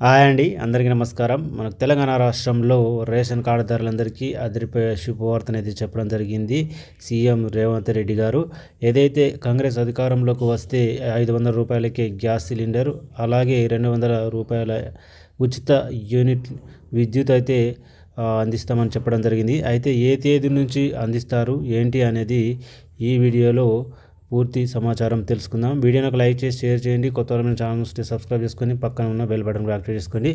Hi అండి అందరికీ నమస్కారం. మనకు తెలంగాణ రాష్ట్రంలో రేషన్ కార్డుదారులందరికీ అదిరిపోయే శుభవార్తను అయితే చెప్పడం జరిగింది సీఎం రేవంత్ రెడ్డి గారు. ఏదైతే కాంగ్రెస్ అధికారంలోకి వస్తే ఐదు వందల రూపాయలకే గ్యాస్ సిలిండర్ అలాగే రెండు వందల రూపాయల ఉచిత యూనిట్ విద్యుత్ అయితే అందిస్తామని చెప్పడం జరిగింది. అయితే ఏ తేదీ నుంచి అందిస్తారు ఏంటి అనేది ఈ వీడియోలో పూర్తి సమాచారం తెలుసుకుందాం. వీడియోని ఒక లైక్ చేసి షేర్ చేయండి. కొత్త వాళ్ళ ఛానల్ వస్తే సబ్స్క్రైబ్ చేసుకొని పక్కన ఉన్న బెల్ బటన్ కూడా యాక్టివేట్ చేసుకోండి.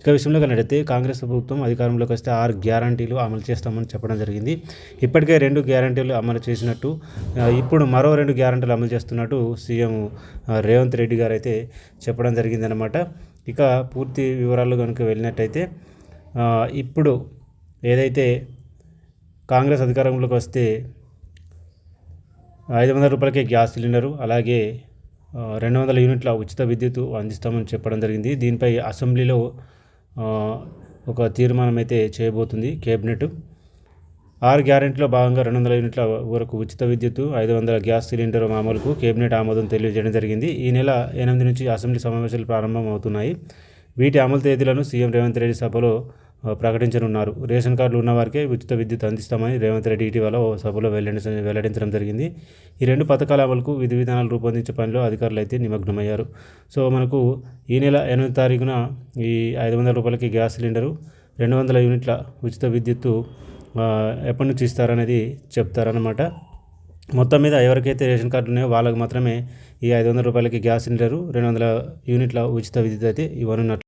ఇక విషయంలో కన్నట్టయితే కాంగ్రెస్ ప్రభుత్వం అధికారంలోకి వస్తే ఆరు గ్యారంటీలు అమలు చేస్తామని చెప్పడం జరిగింది. ఇప్పటికే రెండు గ్యారంటీలు అమలు చేసినట్టు ఇప్పుడు మరో రెండు గ్యారంటీలు అమలు చేస్తున్నట్టు సీఎం రేవంత్ రెడ్డి గారు అయితే చెప్పడం జరిగిందనమాట ఇక పూర్తి వివరాలు కనుక వెళ్ళినట్టయితే ఇప్పుడు ఏదైతే కాంగ్రెస్ అధికారంలోకి వస్తే ఐదు వందల రూపాయలకే గ్యాస్ సిలిండరు అలాగే రెండు వందల యూనిట్ల ఉచిత విద్యుత్ అందిస్తామని చెప్పడం జరిగింది. దీనిపై అసెంబ్లీలో ఒక తీర్మానం అయితే చేయబోతుంది కేబినెట్. ఆరు గ్యారెంటీలో భాగంగా రెండు వందల యూనిట్ల వరకు ఉచిత విద్యుత్ ఐదు వందల గ్యాస్ సిలిండర్ మామూలుకు కేబినెట్ ఆమోదం తెలియజేయడం జరిగింది. ఈ నెల ఎనిమిది నుంచి అసెంబ్లీ సమావేశాలు ప్రారంభం అవుతున్నాయి వీటి అమలు తేదీలను సీఎం రేవంత్ రెడ్డి సభలో ప్రకటించనున్నారు. రేషన్ కార్డులు ఉన్నవారికే ఉచిత విద్యుత్ అందిస్తామని రేవంత్ రెడ్డి ఇటీవల ఓ సభలో వెల్లడించ వెల్లడించడం జరిగింది. ఈ రెండు పథకాల అమలుకు విధి విధానాలు రూపొందించే పనిలో అధికారులు అయితే నిమగ్నమయ్యారు. సో మనకు ఈ నెల ఎనిమిది తారీఖున ఈ ఐదు వందల రూపాయలకి గ్యాస్ సిలిండరు రెండు వందల యూనిట్ల ఉచిత విద్యుత్తు ఎప్పటి నుంచి ఇస్తారనేది చెప్తారనమాట మొత్తం మీద ఎవరికైతే రేషన్ కార్డు ఉన్నాయో వాళ్ళకి మాత్రమే ఈ ఐదు వందల రూపాయలకి గ్యాస్ సిలిండరు రెండు వందల యూనిట్ల ఉచిత విద్యుత్ అయితే ఇవ్వనున్నట్లు